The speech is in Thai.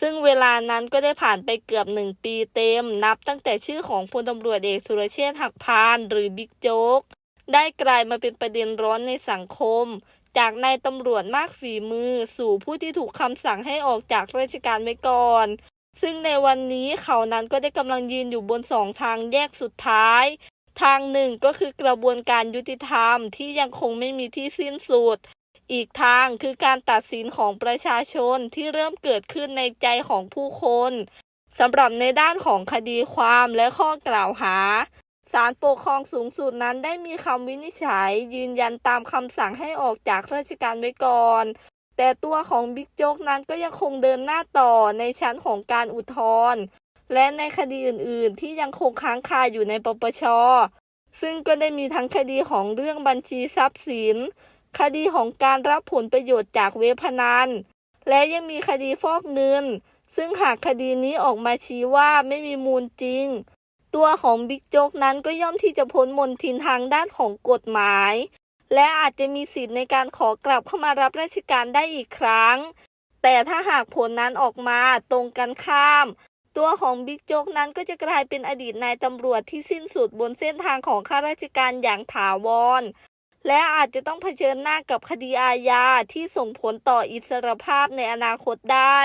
ซึ่งเวลานั้นก็ได้ผ่านไปเกือบหนึ่งปีเต็ม นับตั้งแต่ชื่อของพลตำรวจเอกสุรเชษฐ์หักพานหรือบิ๊กโจ๊กได้กลายมาเป็นประเด็นร้อนในสังคม จากนายตำรวจมากฝีมือ สู่ผู้ที่ถูกคำสั่งให้ออกจากราชการไว้ก่อน ซึ่งในวันนี้เขานั้นก็ได้กำลังยืนอยู่บนสองทางแยกสุดท้าย ทางหนึ่งก็คือกระบวนการยุติธรรมที่ยังคงไม่มีที่สิ้นสุด อีกทางคือการตัดสินของประชาชนที่เริ่มเกิดขึ้นในใจของผู้คนสำหรับในด้านของคดีความและข้อกล่าวหาศาลปกครองสูงสุดนั้นได้มีคำวินิจฉัย ยืนยันตามคำสั่งให้ออกจากราชการไว้ก่อน แต่ตัวของบิ๊กโจ๊กนั้นก็ยังคงเดินหน้าต่อในชั้นของการอุทธรณ์และในคดีอื่นๆ ที่ยังคงค้างคาอยู่ในปปช ซึ่งก็ได้มีทั้งคดีของเรื่องบัญชีทรัพย์สิน คดีของการรับผลประโยชน์จากเว็บพนัน และยังมีคดีฟอกเงิน ซึ่งหากคดีนี้ออกมาชี้ว่าไม่มีมูลจริง ตัวของบิ๊กโจ๊กนั้นก็ย่อมที่จะพ้นมนทินทางด้านของกฎหมาย และอาจจะมีสิทธิ์ในการขอกลับเข้ามารับราชการได้อีกครั้ง แต่ถ้าหากผลนั้นออกมาตรงกันข้าม ตัวของบิ๊กโจ๊กนั้นก็จะกลายเป็นอดีตนายตำรวจที่สิ้นสุดบนเส้นทางของข้าราชการอย่างถาวร และอาจจะต้องเผชิญหน้ากับคดีอาญาที่ส่งผลต่ออิสรภาพในอนาคตได้